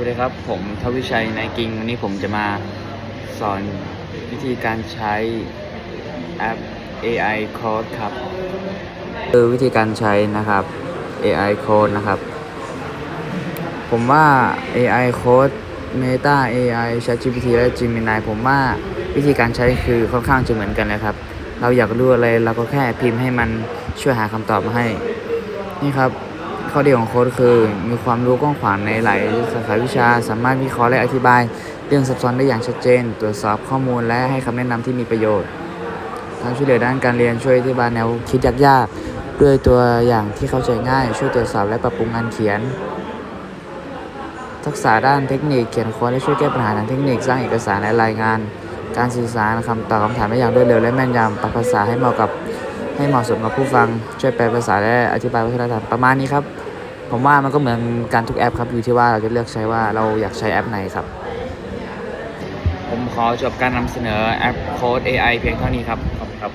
วัสดีครับ ผมทวิชัยนายกิง วันนี้ผมจะมาสอนวิธีการใช้แอป AI Code ครับ คือวิธีการใช้นะครับ AI Code นะครับ ผมว่า AI Code Meta AI ChatGPT และ Gemini ผมว่าวิธีการใช้คือค่อนข้างจะเหมือนกันเลยครับ เราอยากรู้อะไรเราก็แค่พิมพ์ให้มันช่วยหาคำตอบมาให้ นี่ครับ ข้อดีของโค้ดคือ มีความรู้กว้างขวางในหลายสาขาวิชา สามารถวิเคราะห์และอธิบาย เรื่องซับซ้อนได้อย่างชัดเจน ตรวจสอบข้อมูลและให้คำแนะนำที่มีประโยชน์ทางช่วยเหลือด้านการเรียนช่วยอธิบายแนวคิดยากๆด้วยตัวอย่างที่เข้าใจง่าย ช่วยตรวจสอบและปรับปรุงงานเขียน ทักษะด้านเทคนิคเขียนโค้ดและช่วยแก้ปัญหาทางเทคนิคสร้างเอกสารและรายงาน การสื่อสารคำตอบคำถามได้อย่างรวดเร็วและแม่นยำปรับภาษาให้เหมาะกับ ให้เหมาะสมกับผู้ฟังช่วยแปลภาษาและอธิบายวัฒนธรรมประมาณนี้ครับ ผมว่ามันก็เหมือนการทุกแอปครับอยู่ที่ว่าเราจะเลือกใช้ว่าเราอยากใช้แอปไหนครับ ผมขอจบการนำเสนอแอปโค้ด AI เพียงเท่านี้ครับขอบคุณครับ